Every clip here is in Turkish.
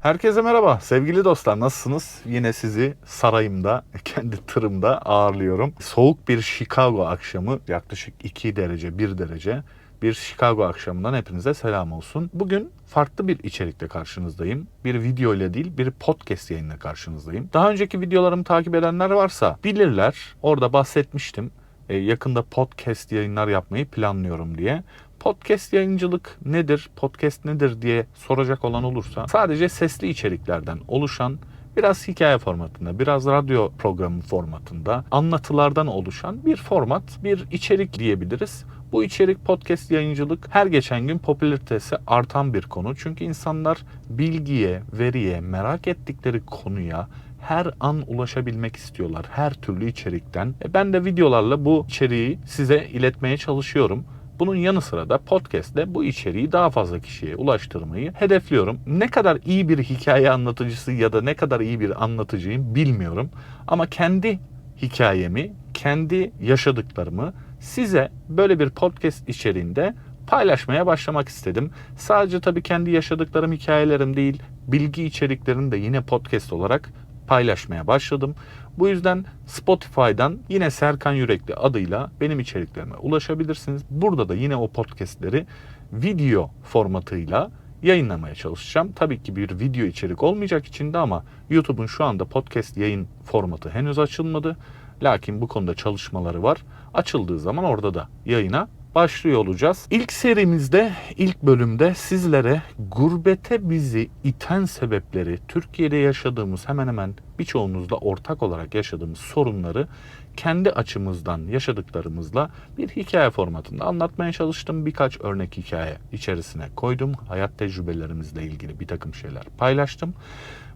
Herkese merhaba sevgili dostlar nasılsınız? Yine sizi sarayımda, kendi tırımda ağırlıyorum. Soğuk bir Chicago akşamı yaklaşık 2 derece 1 derece bir Chicago akşamından hepinize selam olsun. Bugün farklı bir içerikle karşınızdayım. Bir video ile değil bir podcast yayınla karşınızdayım. Daha önceki videolarımı takip edenler varsa bilirler. Orada bahsetmiştim. E, yakında podcast yayınlar yapmayı planlıyorum diye. Podcast yayıncılık nedir, podcast nedir diye soracak olan olursa sadece sesli içeriklerden oluşan biraz hikaye formatında, biraz radyo programı formatında anlatılardan oluşan bir format, bir içerik diyebiliriz. Bu içerik podcast yayıncılık her geçen gün popülaritesi artan bir konu. Çünkü insanlar bilgiye, veriye, merak ettikleri konuya her an ulaşabilmek istiyorlar. Her türlü içerikten. E ben de videolarla bu içeriği size iletmeye çalışıyorum. Bunun yanı sıra da podcast'te bu içeriği daha fazla kişiye ulaştırmayı hedefliyorum. Ne kadar iyi bir hikaye anlatıcısı ya da ne kadar iyi bir anlatıcıyım bilmiyorum. Ama kendi hikayemi, kendi yaşadıklarımı size böyle bir podcast içeriğinde paylaşmaya başlamak istedim. Sadece tabii kendi yaşadıklarım, hikayelerim değil, bilgi içeriklerini de yine podcast olarak paylaşmaya başladım. Bu yüzden Spotify'dan yine Serkan Yürekli adıyla benim içeriklerime ulaşabilirsiniz. Burada da yine o podcastleri video formatıyla yayınlamaya çalışacağım. Tabii ki bir video içerik olmayacak içinde ama YouTube'un şu anda podcast yayın formatı henüz açılmadı. Lakin bu konuda çalışmaları var. Açıldığı zaman orada da yayına başlıyor olacağız. İlk serimizde, ilk bölümde sizlere gurbete bizi iten sebepleri, Türkiye'de yaşadığımız hemen hemen birçoğunuzla ortak olarak yaşadığımız sorunları kendi açımızdan yaşadıklarımızla bir hikaye formatında anlatmaya çalıştım. Birkaç örnek hikaye içerisine koydum. Hayat tecrübelerimizle ilgili bir takım şeyler paylaştım.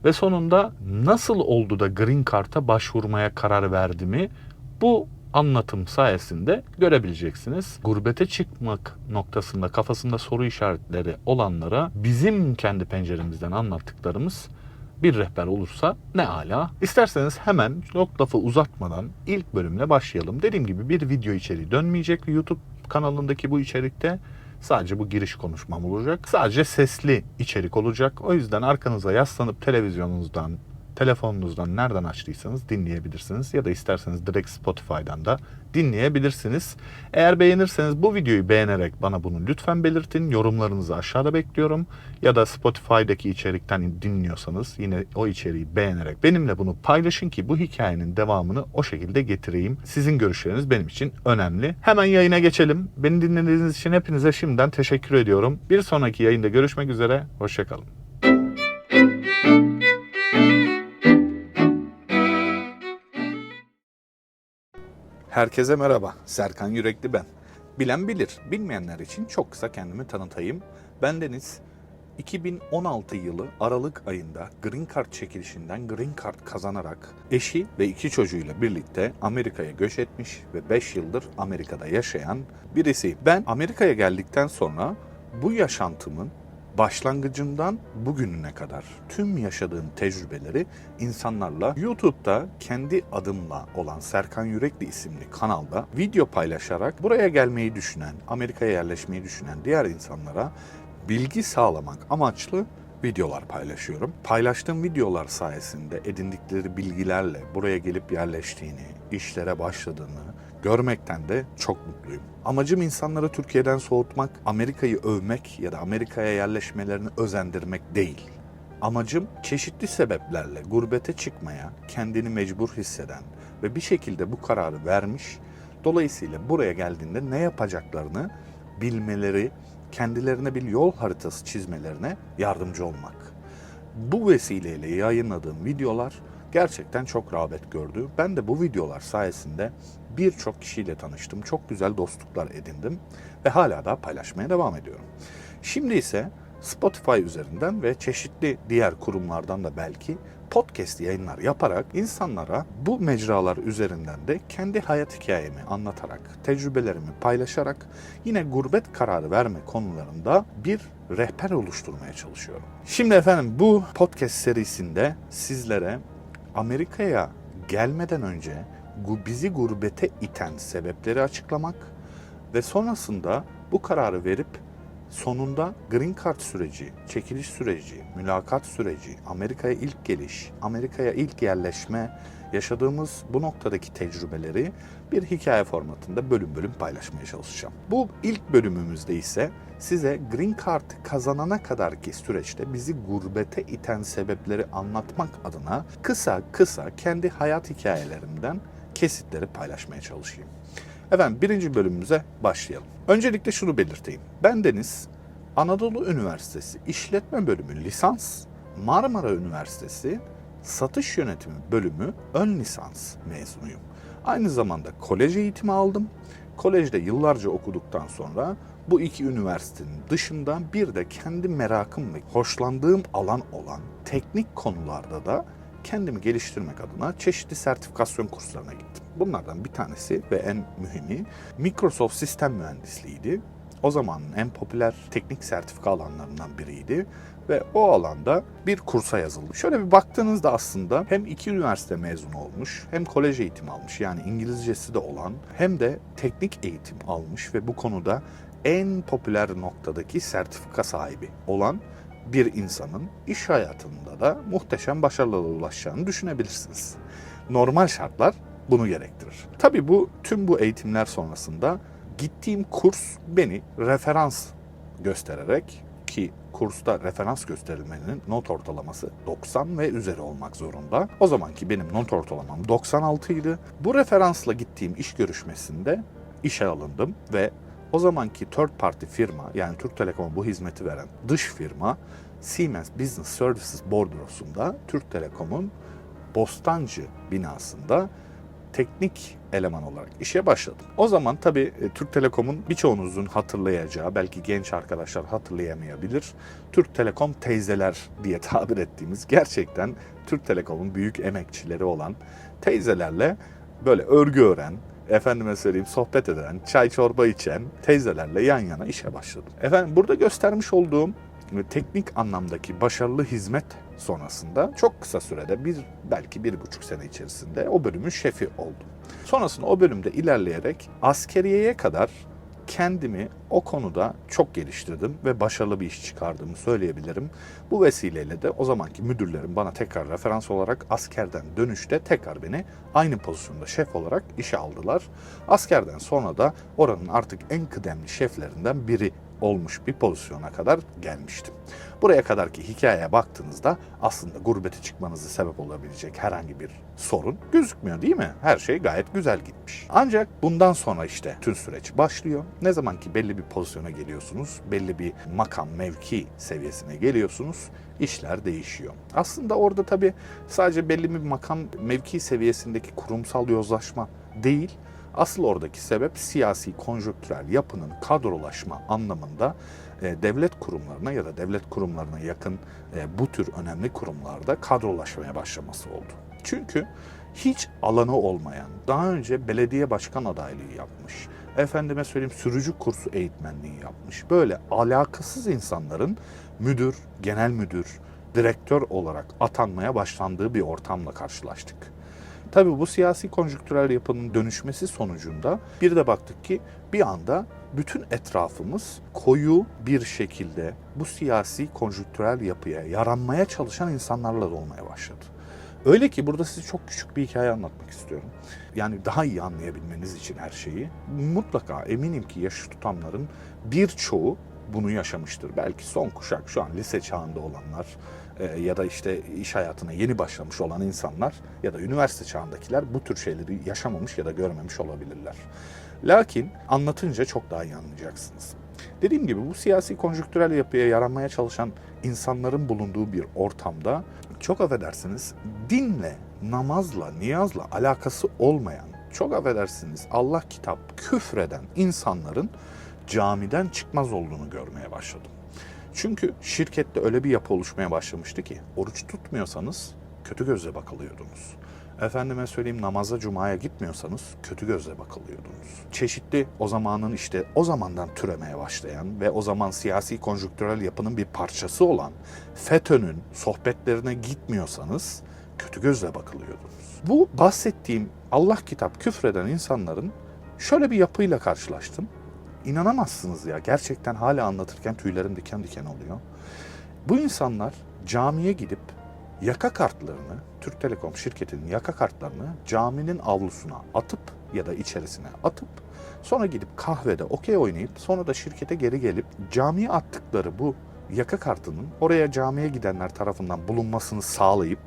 Ve sonunda nasıl oldu da Green Card'a başvurmaya karar verdiğimi bu anlatım sayesinde görebileceksiniz. Gurbete çıkmak noktasında kafasında soru işaretleri olanlara bizim kendi penceremizden anlattıklarımız bir rehber olursa ne ala. İsterseniz hemen çok lafı uzatmadan ilk bölümle başlayalım. Dediğim gibi bir video içeriği dönmeyecek YouTube kanalındaki bu içerikte. Sadece bu giriş konuşmam olacak. Sadece sesli içerik olacak. O yüzden arkanıza yaslanıp televizyonunuzdan, telefonunuzdan nereden açtıysanız dinleyebilirsiniz. Ya da isterseniz direkt Spotify'dan da dinleyebilirsiniz. Eğer beğenirseniz bu videoyu beğenerek bana bunu lütfen belirtin. Yorumlarınızı aşağıda bekliyorum. Ya da Spotify'daki içerikten dinliyorsanız yine o içeriği beğenerek benimle bunu paylaşın ki bu hikayenin devamını o şekilde getireyim. Sizin görüşleriniz benim için önemli. Hemen yayına geçelim. Beni dinlediğiniz için hepinize şimdiden teşekkür ediyorum. Bir sonraki yayında görüşmek üzere. Hoşçakalın. Herkese merhaba. Serkan Yürekli ben. Bilen bilir. Bilmeyenler için çok kısa kendimi tanıtayım. Ben Deniz. 2016 yılı Aralık ayında Green Card çekilişinden Green Card kazanarak eşi ve iki çocuğuyla birlikte Amerika'ya göç etmiş ve 5 yıldır Amerika'da yaşayan birisi. Ben Amerika'ya geldikten sonra bu yaşantımın başlangıcından bugününe kadar tüm yaşadığım tecrübeleri insanlarla YouTube'da kendi adımla olan Serkan Yürekli isimli kanalda video paylaşarak buraya gelmeyi düşünen, Amerika'ya yerleşmeyi düşünen diğer insanlara bilgi sağlamak amaçlı videolar paylaşıyorum. Paylaştığım videolar sayesinde edindikleri bilgilerle buraya gelip yerleştiğini, işlere başladığını görmekten de çok mutluyum. Amacım insanları Türkiye'den soğutmak, Amerika'yı övmek ya da Amerika'ya yerleşmelerini özendirmek değil. Amacım çeşitli sebeplerle gurbete çıkmaya kendini mecbur hisseden ve bir şekilde bu kararı vermiş, dolayısıyla buraya geldiğinde ne yapacaklarını bilmeleri, kendilerine bir yol haritası çizmelerine yardımcı olmak. Bu vesileyle yayınladığım videolar gerçekten çok rağbet gördü. Ben de bu videolar sayesinde birçok kişiyle tanıştım. Çok güzel dostluklar edindim ve hala da paylaşmaya devam ediyorum. Şimdi ise Spotify üzerinden ve çeşitli diğer kurumlardan da belki podcast yayınlar yaparak insanlara bu mecralar üzerinden de kendi hayat hikayemi anlatarak, tecrübelerimi paylaşarak yine gurbet kararı verme konularında bir rehber oluşturmaya çalışıyorum. Şimdi efendim bu podcast serisinde sizlere Amerika'ya gelmeden önce bizi gurbete iten sebepleri açıklamak ve sonrasında bu kararı verip sonunda green card süreci, çekiliş süreci, mülakat süreci, Amerika'ya ilk geliş, Amerika'ya ilk yerleşme, yaşadığımız bu noktadaki tecrübeleri bir hikaye formatında bölüm bölüm paylaşmaya çalışacağım. Bu ilk bölümümüzde ise size Green Card kazanana kadarki süreçte bizi gurbete iten sebepleri anlatmak adına kısa kısa kendi hayat hikayelerimden kesitleri paylaşmaya çalışayım. Efendim birinci bölümümüze başlayalım. Öncelikle şunu belirteyim. Ben Deniz, Anadolu Üniversitesi İşletme Bölümü lisans, Marmara Üniversitesi Satış Yönetimi Bölümü ön lisans mezunuyum. Aynı zamanda kolej eğitimi aldım. Kolejde yıllarca okuduktan sonra bu iki üniversitenin dışında bir de kendi merakım ve hoşlandığım alan olan teknik konularda da kendimi geliştirmek adına çeşitli sertifikasyon kurslarına gittim. Bunlardan bir tanesi ve en mühimi Microsoft Sistem Mühendisliğiydi. O zamanın en popüler teknik sertifika alanlarından biriydi ve o alanda bir kursa yazıldım. Şöyle bir baktığınızda aslında hem iki üniversite mezunu olmuş, hem kolej eğitimi almış yani İngilizcesi de olan, hem de teknik eğitim almış ve bu konuda en popüler noktadaki sertifika sahibi olan bir insanın iş hayatında da muhteşem başarılara ulaşacağını düşünebilirsiniz. Normal şartlar bunu gerektirir. Tabii bu tüm bu eğitimler sonrasında gittiğim kurs beni referans göstererek ki kursta referans gösterilmenin not ortalaması 90 ve üzeri olmak zorunda. O zamanki benim not ortalamam 96 idi. Bu referansla gittiğim iş görüşmesinde işe alındım ve o zamanki third party firma yani Türk Telekom'a bu hizmeti veren dış firma Siemens Business Services bordrosunda Türk Telekom'un Bostancı binasında teknik eleman olarak işe başladım. O zaman tabii e, Türk Telekom'un birçoğunuzun hatırlayacağı, belki genç arkadaşlar hatırlayamayabilir. Türk Telekom teyzeler diye tabir ettiğimiz gerçekten Türk Telekom'un büyük emekçileri olan teyzelerle böyle örgü öğren, efendime söyleyeyim sohbet eden, çay çorba içen teyzelerle yan yana işe başladım. Efendim burada göstermiş olduğum teknik anlamdaki başarılı hizmet sonrasında çok kısa sürede bir belki bir buçuk sene içerisinde o bölümün şefi oldum. Sonrasında o bölümde ilerleyerek askeriyeye kadar kendimi o konuda çok geliştirdim ve başarılı bir iş çıkardığımı söyleyebilirim. Bu vesileyle de o zamanki müdürlerim bana tekrar referans olarak askerden dönüşte tekrar beni aynı pozisyonda şef olarak işe aldılar. Askerden sonra da oranın artık en kıdemli şeflerinden biri olmuş bir pozisyona kadar gelmiştim. Buraya kadarki hikayeye baktığınızda aslında gurbete çıkmanızı sebep olabilecek herhangi bir sorun gözükmüyor değil mi? Her şey gayet güzel gitmiş. Ancak bundan sonra işte tüm süreç başlıyor. Ne zaman ki belli bir pozisyona geliyorsunuz, belli bir makam, mevki seviyesine geliyorsunuz, işler değişiyor. Aslında orada tabii sadece belli bir makam, mevki seviyesindeki kurumsal yozlaşma değil, Asıl oradaki sebep siyasi konjonktürel yapının kadrolaşma anlamında e, devlet kurumlarına ya da devlet kurumlarına yakın e, bu tür önemli kurumlarda kadrolaşmaya başlaması oldu. Çünkü hiç alanı olmayan, daha önce belediye başkan adaylığı yapmış, efendime söyleyeyim sürücü kursu eğitmenliği yapmış, böyle alakasız insanların müdür, genel müdür, direktör olarak atanmaya başlandığı bir ortamla karşılaştık. Tabii bu siyasi konjonktürel yapının dönüşmesi sonucunda bir de baktık ki bir anda bütün etrafımız koyu bir şekilde bu siyasi konjonktürel yapıya yaranmaya çalışan insanlarla dolmaya başladı. Öyle ki burada size çok küçük bir hikaye anlatmak istiyorum. Yani daha iyi anlayabilmeniz için her şeyi. Mutlaka eminim ki yaş tutanların birçoğu bunu yaşamıştır. Belki son kuşak şu an lise çağında olanlar ya da işte iş hayatına yeni başlamış olan insanlar ya da üniversite çağındakiler bu tür şeyleri yaşamamış ya da görmemiş olabilirler. Lakin anlatınca çok daha iyi anlayacaksınız. Dediğim gibi bu siyasi konjonktürel yapıya yaranmaya çalışan insanların bulunduğu bir ortamda çok affedersiniz dinle, namazla, niyazla alakası olmayan, çok affedersiniz Allah kitap küfreden insanların camiden çıkmaz olduğunu görmeye başladım. Çünkü şirkette öyle bir yapı oluşmaya başlamıştı ki oruç tutmuyorsanız kötü gözle bakılıyordunuz. Efendime söyleyeyim namaza cumaya gitmiyorsanız kötü gözle bakılıyordunuz. Çeşitli o zamanın işte o zamandan türemeye başlayan ve o zaman siyasi konjonktürel yapının bir parçası olan FETÖ'nün sohbetlerine gitmiyorsanız kötü gözle bakılıyordunuz. Bu bahsettiğim Allah kitap küfreden insanların şöyle bir yapıyla karşılaştım. İnanamazsınız ya. Gerçekten hala anlatırken tüylerim diken diken oluyor. Bu insanlar camiye gidip yaka kartlarını, Türk Telekom şirketinin yaka kartlarını caminin avlusuna atıp ya da içerisine atıp sonra gidip kahvede okey oynayıp sonra da şirkete geri gelip camiye attıkları bu yaka kartının oraya camiye gidenler tarafından bulunmasını sağlayıp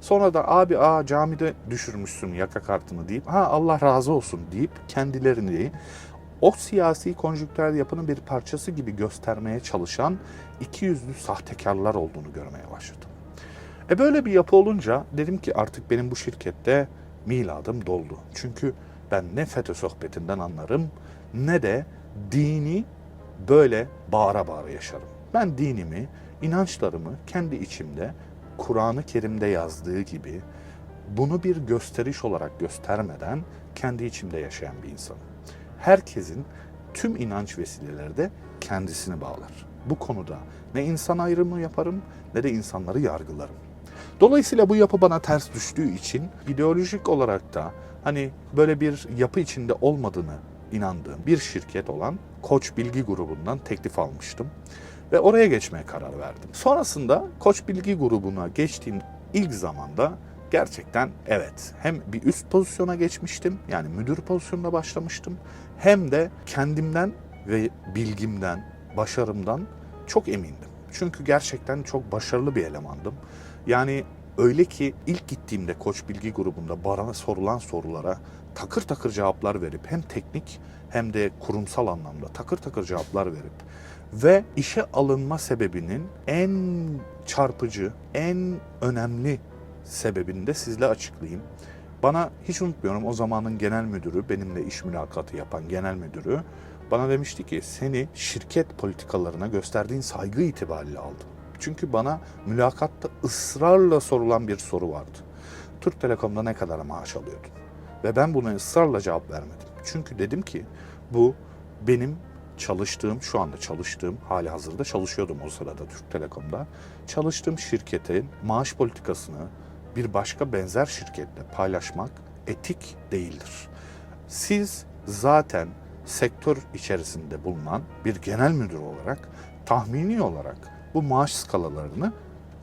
sonra da abi aa camide düşürmüşsün yaka kartını deyip ha Allah razı olsun deyip kendilerini o siyasi konjüktürel yapının bir parçası gibi göstermeye çalışan iki yüzlü sahtekarlar olduğunu görmeye başladım. E böyle bir yapı olunca dedim ki artık benim bu şirkette miladım doldu. Çünkü ben ne FETÖ sohbetinden anlarım ne de dini böyle bağıra bağıra yaşarım. Ben dinimi, inançlarımı kendi içimde Kur'an-ı Kerim'de yazdığı gibi bunu bir gösteriş olarak göstermeden kendi içimde yaşayan bir insanım. Herkesin tüm inanç vesileleri de kendisini bağlar. Bu konuda ne insan ayrımı yaparım ne de insanları yargılarım. Dolayısıyla bu yapı bana ters düştüğü için ideolojik olarak da hani böyle bir yapı içinde olmadığını inandığım bir şirket olan Koç Bilgi Grubu'ndan teklif almıştım ve oraya geçmeye karar verdim. Sonrasında Koç Bilgi Grubu'na geçtiğim ilk zamanda gerçekten evet hem bir üst pozisyona geçmiştim yani müdür pozisyonuna başlamıştım hem de kendimden ve bilgimden, başarımdan çok emindim. Çünkü gerçekten çok başarılı bir elemandım. Yani öyle ki ilk gittiğimde Koç Bilgi grubunda bana sorulan sorulara takır takır cevaplar verip hem teknik hem de kurumsal anlamda takır takır cevaplar verip ve işe alınma sebebinin en çarpıcı, en önemli sebebini de sizle açıklayayım. Bana hiç unutmuyorum o zamanın genel müdürü, benimle iş mülakatı yapan genel müdürü bana demişti ki seni şirket politikalarına gösterdiğin saygı itibariyle aldım. Çünkü bana mülakatta ısrarla sorulan bir soru vardı. Türk Telekom'da ne kadar maaş alıyordun? Ve ben buna ısrarla cevap vermedim. Çünkü dedim ki bu benim çalıştığım, şu anda çalıştığım, hali hazırda çalışıyordum o sırada Türk Telekom'da. Çalıştığım şirketin maaş politikasını bir başka benzer şirketle paylaşmak etik değildir. Siz zaten sektör içerisinde bulunan bir genel müdür olarak tahmini olarak bu maaş skalalarını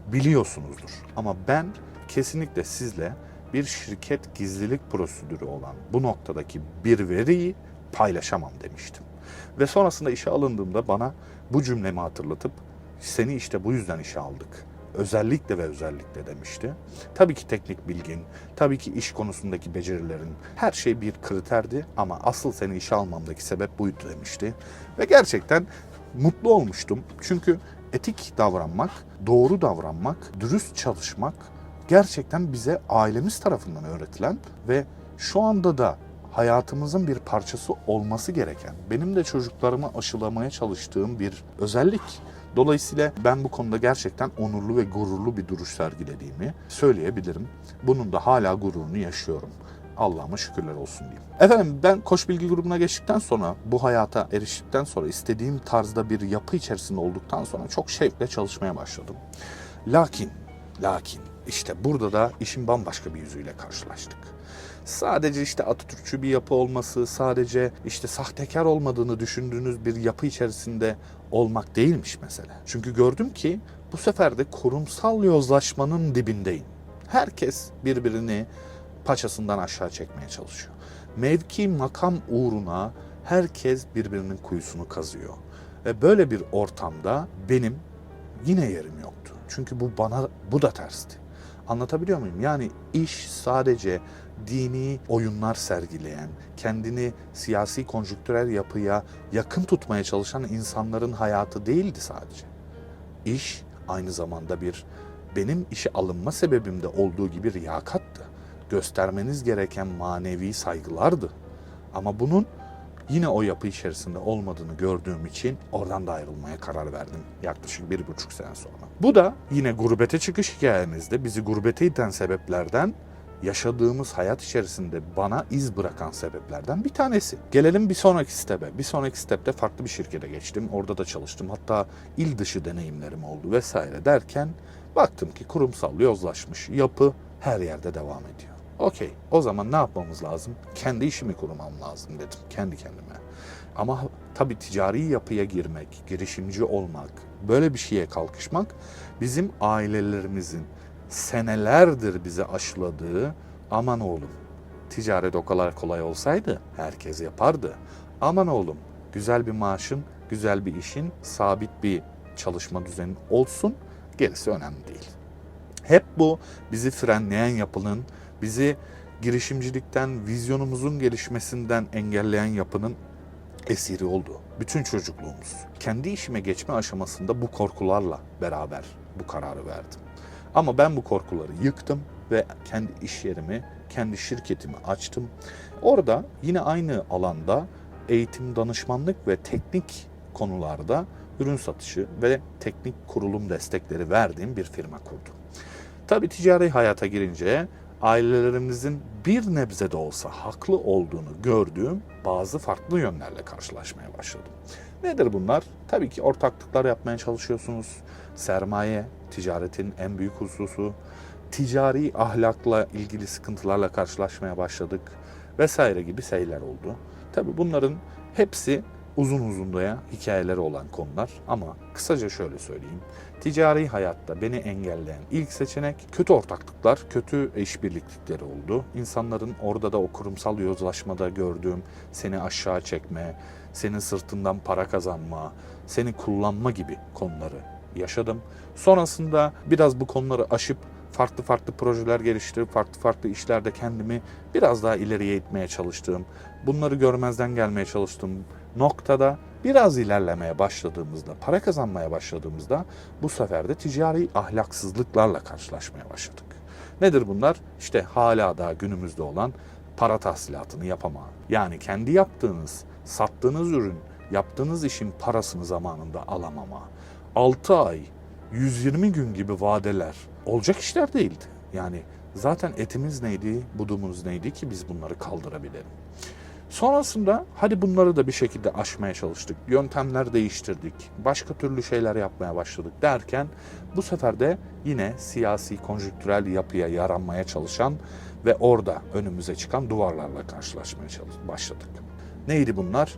biliyorsunuzdur. Ama ben kesinlikle sizle bir şirket gizlilik prosedürü olan bu noktadaki bir veriyi paylaşamam demiştim. Ve sonrasında işe alındığımda bana bu cümlemi hatırlatıp seni işte bu yüzden işe aldık. Özellikle ve özellikle demişti. Tabii ki teknik bilgin, tabii ki iş konusundaki becerilerin her şey bir kriterdi ama asıl seni işe almamdaki sebep buydu demişti. Ve gerçekten mutlu olmuştum. Çünkü etik davranmak, doğru davranmak, dürüst çalışmak gerçekten bize ailemiz tarafından öğretilen ve şu anda da hayatımızın bir parçası olması gereken, benim de çocuklarımı aşılamaya çalıştığım bir özellik. Dolayısıyla ben bu konuda gerçekten onurlu ve gururlu bir duruş sergilediğimi söyleyebilirim. Bunun da hala gururunu yaşıyorum. Allah'ıma şükürler olsun diyeyim. Efendim ben Koç Bilgi grubuna geçtikten sonra, bu hayata eriştikten sonra, istediğim tarzda bir yapı içerisinde olduktan sonra çok şevkle çalışmaya başladım. Lakin, lakin işte burada da işin bambaşka bir yüzüyle karşılaştık. Sadece işte Atatürkçü bir yapı olması, sadece işte sahtekar olmadığını düşündüğünüz bir yapı içerisinde olmak değilmiş mesele. Çünkü gördüm ki bu sefer de kurumsal yozlaşmanın dibindeyim. Herkes birbirini paçasından aşağı çekmeye çalışıyor. Mevki makam uğruna herkes birbirinin kuyusunu kazıyor. Ve böyle bir ortamda benim yine yerim yoktu. Çünkü bu bana bu da tersti. Anlatabiliyor muyum? Yani iş sadece dini oyunlar sergileyen, kendini siyasi konjüktürel yapıya yakın tutmaya çalışan insanların hayatı değildi sadece. İş aynı zamanda bir benim işe alınma sebebimde olduğu gibi riyakattı. Göstermeniz gereken manevi saygılardı. Ama bunun yine o yapı içerisinde olmadığını gördüğüm için oradan da ayrılmaya karar verdim yaklaşık bir buçuk sene sonra. Bu da yine gurbete çıkış hikayemizde bizi gurbete iten sebeplerden yaşadığımız hayat içerisinde bana iz bırakan sebeplerden bir tanesi. Gelelim bir sonraki step'e. Bir sonraki step'te farklı bir şirkete geçtim. Orada da çalıştım. Hatta il dışı deneyimlerim oldu vesaire derken baktım ki kurumsal yozlaşmış yapı her yerde devam ediyor. Okey o zaman ne yapmamız lazım? Kendi işimi kurmam lazım dedim kendi kendime. Ama tabii ticari yapıya girmek, girişimci olmak, böyle bir şeye kalkışmak bizim ailelerimizin senelerdir bize aşıladığı aman oğlum ticaret o kadar kolay olsaydı herkes yapardı. Aman oğlum güzel bir maaşın, güzel bir işin, sabit bir çalışma düzenin olsun gerisi önemli değil. Hep bu bizi frenleyen yapının, bizi girişimcilikten, vizyonumuzun gelişmesinden engelleyen yapının esiri oldu. Bütün çocukluğumuz. Kendi işime geçme aşamasında bu korkularla beraber bu kararı verdim. Ama ben bu korkuları yıktım ve kendi iş yerimi, kendi şirketimi açtım. Orada yine aynı alanda eğitim, danışmanlık ve teknik konularda ürün satışı ve teknik kurulum destekleri verdiğim bir firma kurdum. Tabii ticari hayata girince ailelerimizin bir nebze de olsa haklı olduğunu gördüğüm bazı farklı yönlerle karşılaşmaya başladım. Nedir bunlar? Tabii ki ortaklıklar yapmaya çalışıyorsunuz. Sermaye, ticaretin en büyük hususu. Ticari ahlakla ilgili sıkıntılarla karşılaşmaya başladık vesaire gibi şeyler oldu. Tabii bunların hepsi uzun uzunluğa hikayeleri olan konular ama kısaca şöyle söyleyeyim. Ticari hayatta beni engelleyen ilk seçenek kötü ortaklıklar, kötü işbirliklikleri oldu. İnsanların orada da o kurumsal yozlaşmada gördüğüm seni aşağı çekme, senin sırtından para kazanma, seni kullanma gibi konuları yaşadım. Sonrasında biraz bu konuları aşıp farklı farklı projeler geliştirip farklı farklı işlerde kendimi biraz daha ileriye itmeye çalıştığım, bunları görmezden gelmeye çalıştığım noktada biraz ilerlemeye başladığımızda, para kazanmaya başladığımızda bu sefer de ticari ahlaksızlıklarla karşılaşmaya başladık. Nedir bunlar? İşte hala daha günümüzde olan para tahsilatını yapama. Yani kendi yaptığınız, sattığınız ürün, yaptığınız işin parasını zamanında alamama. 6 ay, 120 gün gibi vadeler olacak işler değildi. Yani zaten etimiz neydi, budumuz neydi ki biz bunları kaldırabilelim. Sonrasında hadi bunları da bir şekilde aşmaya çalıştık. Yöntemler değiştirdik. Başka türlü şeyler yapmaya başladık derken bu sefer de yine siyasi konjüktürel yapıya yaranmaya çalışan ve orada önümüze çıkan duvarlarla karşılaşmaya başladık. Neydi bunlar?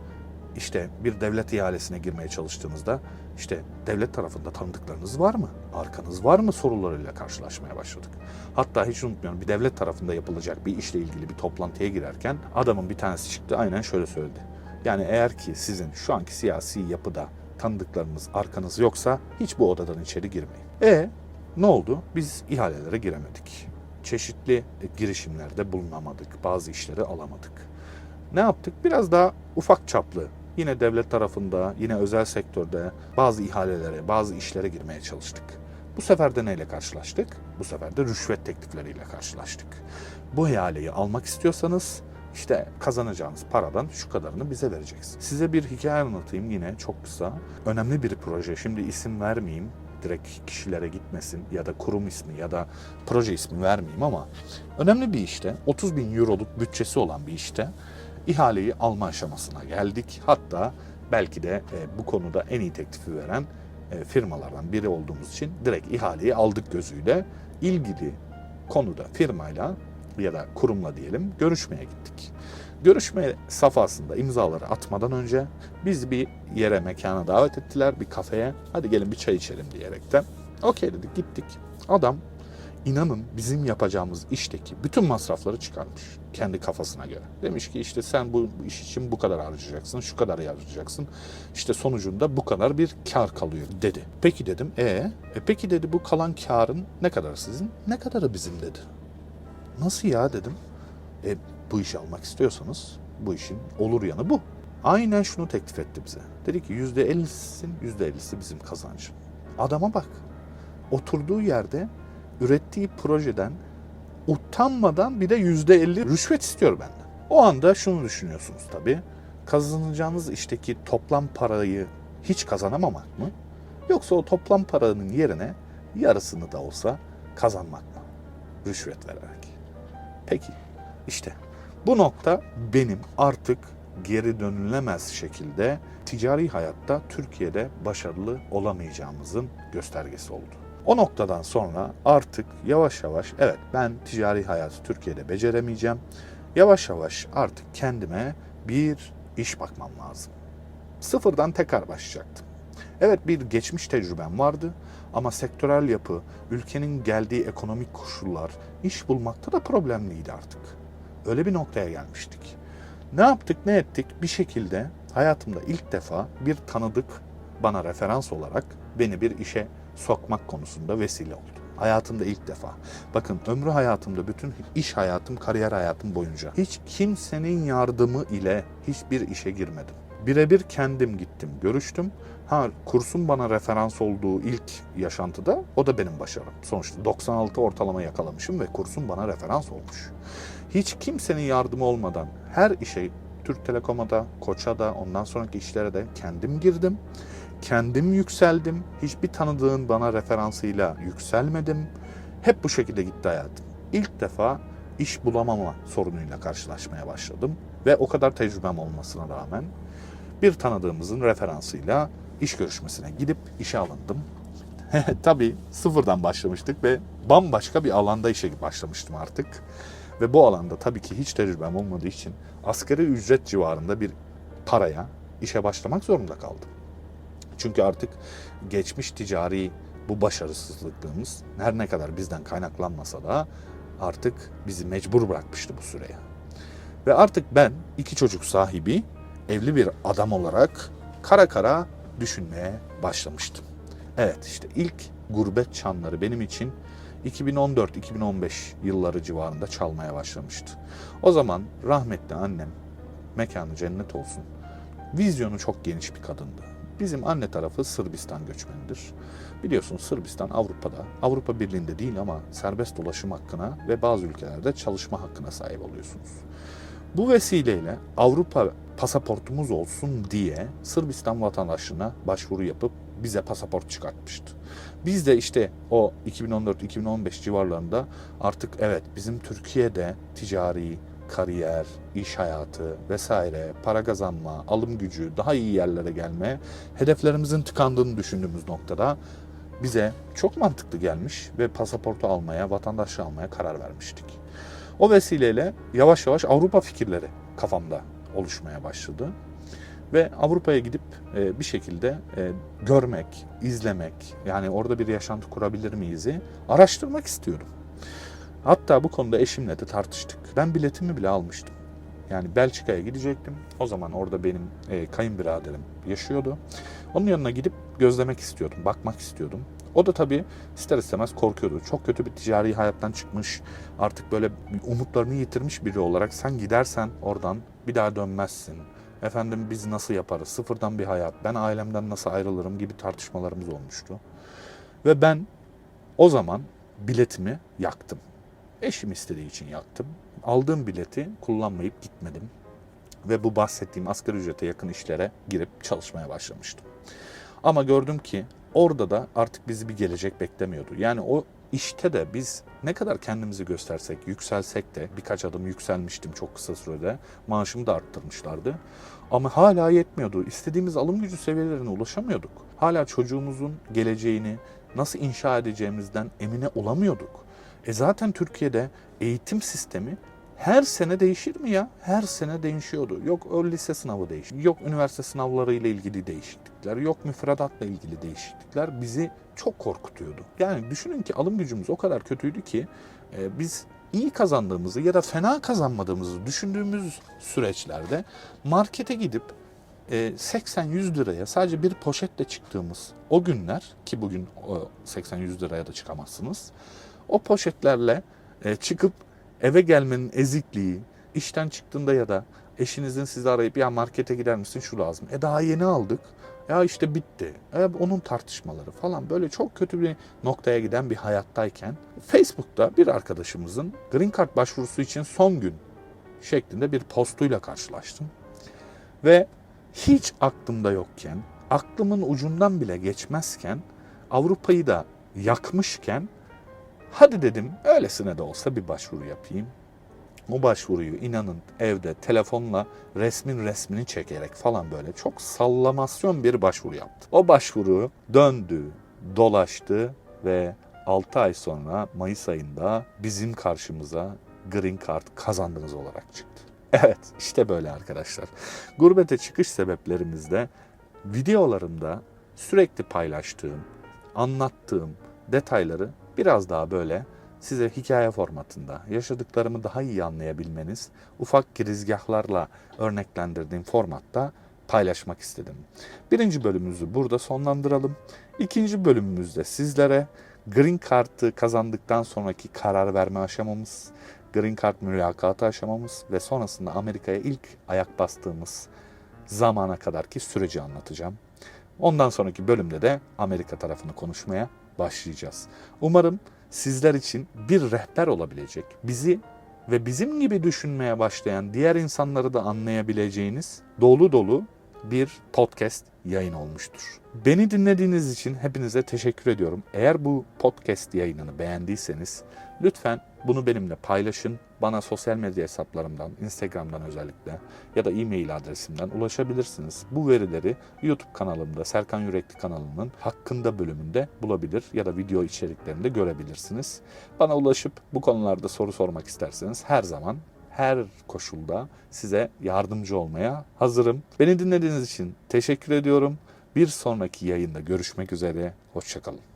İşte bir devlet ihalesine girmeye çalıştığımızda işte devlet tarafında tanıdıklarınız var mı? Arkanız var mı sorularıyla karşılaşmaya başladık. Hatta hiç unutmuyorum bir devlet tarafında yapılacak bir işle ilgili bir toplantıya girerken adamın bir tanesi çıktı aynen şöyle söyledi. Yani eğer ki sizin şu anki siyasi yapıda tanıdıklarınız arkanız yoksa hiç bu odadan içeri girmeyin. E ne oldu? Biz ihalelere giremedik. Çeşitli girişimlerde bulunamadık. Bazı işleri alamadık. Ne yaptık? Biraz daha ufak çaplı yine devlet tarafında, yine özel sektörde bazı ihalelere, bazı işlere girmeye çalıştık. Bu sefer de neyle karşılaştık? Bu sefer de rüşvet teklifleriyle karşılaştık. Bu ihaleyi almak istiyorsanız işte kazanacağınız paradan şu kadarını bize vereceksiniz. Size bir hikaye anlatayım yine çok kısa. Önemli bir proje. Şimdi isim vermeyeyim. Direkt kişilere gitmesin ya da kurum ismi ya da proje ismi vermeyeyim ama önemli bir işte 30 bin euroluk bütçesi olan bir işte ihaleyi alma aşamasına geldik. Hatta belki de e, bu konuda en iyi teklifi veren e, firmalardan biri olduğumuz için direkt ihaleyi aldık gözüyle ilgili konuda firmayla ya da kurumla diyelim görüşmeye gittik. Görüşme safhasında imzaları atmadan önce biz bir yere mekana davet ettiler bir kafeye hadi gelin bir çay içelim diyerekten. Okey dedik gittik. Adam inanın bizim yapacağımız işteki bütün masrafları çıkarmış kendi kafasına göre. Demiş ki işte sen bu, iş için bu kadar harcayacaksın, şu kadar harcayacaksın. İşte sonucunda bu kadar bir kar kalıyor dedi. Peki dedim e, e peki dedi bu kalan karın ne kadar sizin, ne kadarı bizim dedi. Nasıl ya dedim. E bu işi almak istiyorsanız bu işin olur yanı bu. Aynen şunu teklif etti bize. Dedi ki yüzde ellisin, yüzde ellisi bizim kazancım. Adama bak. Oturduğu yerde ürettiği projeden utanmadan bir de yüzde elli rüşvet istiyor benden. O anda şunu düşünüyorsunuz tabii. Kazanacağınız işteki toplam parayı hiç kazanamamak mı? Yoksa o toplam paranın yerine yarısını da olsa kazanmak mı? Rüşvet vererek. Peki işte bu nokta benim artık geri dönülemez şekilde ticari hayatta Türkiye'de başarılı olamayacağımızın göstergesi oldu. O noktadan sonra artık yavaş yavaş evet ben ticari hayatı Türkiye'de beceremeyeceğim. Yavaş yavaş artık kendime bir iş bakmam lazım. Sıfırdan tekrar başlayacaktım. Evet bir geçmiş tecrübem vardı ama sektörel yapı, ülkenin geldiği ekonomik koşullar, iş bulmakta da problemliydi artık. Öyle bir noktaya gelmiştik. Ne yaptık ne ettik bir şekilde hayatımda ilk defa bir tanıdık bana referans olarak beni bir işe sokmak konusunda vesile oldu. Hayatımda ilk defa. Bakın ömrü hayatımda bütün iş hayatım, kariyer hayatım boyunca hiç kimsenin yardımı ile hiçbir işe girmedim. Birebir kendim gittim, görüştüm. Ha kursun bana referans olduğu ilk yaşantıda o da benim başarım. Sonuçta 96 ortalama yakalamışım ve kursun bana referans olmuş. Hiç kimsenin yardımı olmadan her işe Türk Telekom'a da, Koç'a da, ondan sonraki işlere de kendim girdim. Kendim yükseldim. Hiçbir tanıdığın bana referansıyla yükselmedim. Hep bu şekilde gitti hayatım. İlk defa iş bulamama sorunuyla karşılaşmaya başladım. Ve o kadar tecrübem olmasına rağmen bir tanıdığımızın referansıyla iş görüşmesine gidip işe alındım. Tabii sıfırdan başlamıştık ve bambaşka bir alanda işe başlamıştım artık. Ve bu alanda tabii ki hiç tecrübem olmadığı için asgari ücret civarında bir paraya işe başlamak zorunda kaldım. Çünkü artık geçmiş ticari bu başarısızlıklarımız her ne kadar bizden kaynaklanmasa da artık bizi mecbur bırakmıştı bu süreye. Ve artık ben iki çocuk sahibi, evli bir adam olarak kara kara düşünmeye başlamıştım. Evet işte ilk gurbet çanları benim için 2014-2015 yılları civarında çalmaya başlamıştı. O zaman rahmetli annem, mekanı cennet olsun, vizyonu çok geniş bir kadındı. Bizim anne tarafı Sırbistan göçmenidir. Biliyorsunuz Sırbistan Avrupa'da, Avrupa Birliği'nde değil ama serbest dolaşım hakkına ve bazı ülkelerde çalışma hakkına sahip oluyorsunuz. Bu vesileyle Avrupa pasaportumuz olsun diye Sırbistan vatandaşlığına başvuru yapıp bize pasaport çıkartmıştı. Biz de işte o 2014-2015 civarlarında artık evet bizim Türkiye'de ticari, kariyer, iş hayatı vesaire, para kazanma, alım gücü, daha iyi yerlere gelme hedeflerimizin tıkandığını düşündüğümüz noktada bize çok mantıklı gelmiş ve pasaportu almaya, vatandaşlığı almaya karar vermiştik. O vesileyle yavaş yavaş Avrupa fikirleri kafamda oluşmaya başladı. Ve Avrupa'ya gidip e, bir şekilde e, görmek, izlemek, yani orada bir yaşantı kurabilir miyiz'i araştırmak istiyorum. Hatta bu konuda eşimle de tartıştık. Ben biletimi bile almıştım. Yani Belçika'ya gidecektim. O zaman orada benim e, kayınbiraderim yaşıyordu. Onun yanına gidip gözlemek istiyordum, bakmak istiyordum. O da tabii ister istemez korkuyordu. Çok kötü bir ticari hayattan çıkmış, artık böyle umutlarını yitirmiş biri olarak sen gidersen oradan bir daha dönmezsin. Efendim biz nasıl yaparız? Sıfırdan bir hayat. Ben ailemden nasıl ayrılırım gibi tartışmalarımız olmuştu. Ve ben o zaman biletimi yaktım. Eşim istediği için yaktım. Aldığım bileti kullanmayıp gitmedim. Ve bu bahsettiğim asgari ücrete yakın işlere girip çalışmaya başlamıştım. Ama gördüm ki orada da artık bizi bir gelecek beklemiyordu. Yani o işte de biz ne kadar kendimizi göstersek, yükselsek de birkaç adım yükselmiştim çok kısa sürede. Maaşımı da arttırmışlardı. Ama hala yetmiyordu. İstediğimiz alım gücü seviyelerine ulaşamıyorduk. Hala çocuğumuzun geleceğini nasıl inşa edeceğimizden emine olamıyorduk. E zaten Türkiye'de eğitim sistemi her sene değişir mi ya? Her sene değişiyordu. Yok ön lise sınavı değişti. Yok üniversite sınavları ile ilgili değişiklikler. Yok müfredatla ilgili değişiklikler bizi çok korkutuyordu. Yani düşünün ki alım gücümüz o kadar kötüydü ki e, biz iyi kazandığımızı ya da fena kazanmadığımızı düşündüğümüz süreçlerde markete gidip e, 80-100 liraya sadece bir poşetle çıktığımız o günler ki bugün o 80-100 liraya da çıkamazsınız. O poşetlerle e, çıkıp eve gelmenin ezikliği, işten çıktığında ya da eşinizin sizi arayıp ya markete gider misin şu lazım. E daha yeni aldık. Ya işte bitti. E onun tartışmaları falan böyle çok kötü bir noktaya giden bir hayattayken Facebook'ta bir arkadaşımızın Green Card başvurusu için son gün şeklinde bir postuyla karşılaştım. Ve hiç aklımda yokken, aklımın ucundan bile geçmezken, Avrupa'yı da yakmışken hadi dedim öylesine de olsa bir başvuru yapayım. O başvuruyu inanın evde telefonla resmin resmini çekerek falan böyle çok sallamasyon bir başvuru yaptım. O başvuru döndü, dolaştı ve 6 ay sonra Mayıs ayında bizim karşımıza Green Card kazandınız olarak çıktı. Evet işte böyle arkadaşlar. Gurbete çıkış sebeplerimizde videolarımda sürekli paylaştığım, anlattığım detayları biraz daha böyle size hikaye formatında yaşadıklarımı daha iyi anlayabilmeniz, ufak girizgahlarla örneklendirdiğim formatta paylaşmak istedim. Birinci bölümümüzü burada sonlandıralım. İkinci bölümümüzde sizlere Green Card'ı kazandıktan sonraki karar verme aşamamız, Green Card mülakatı aşamamız ve sonrasında Amerika'ya ilk ayak bastığımız zamana kadarki süreci anlatacağım. Ondan sonraki bölümde de Amerika tarafını konuşmaya başlayacağız. Umarım sizler için bir rehber olabilecek, bizi ve bizim gibi düşünmeye başlayan diğer insanları da anlayabileceğiniz dolu dolu bir podcast yayın olmuştur. Beni dinlediğiniz için hepinize teşekkür ediyorum. Eğer bu podcast yayınını beğendiyseniz lütfen bunu benimle paylaşın. Bana sosyal medya hesaplarımdan, Instagram'dan özellikle ya da e-mail adresimden ulaşabilirsiniz. Bu verileri YouTube kanalımda, Serkan Yürekli kanalının hakkında bölümünde bulabilir ya da video içeriklerinde görebilirsiniz. Bana ulaşıp bu konularda soru sormak isterseniz her zaman her koşulda size yardımcı olmaya hazırım. Beni dinlediğiniz için teşekkür ediyorum. Bir sonraki yayında görüşmek üzere. Hoşçakalın.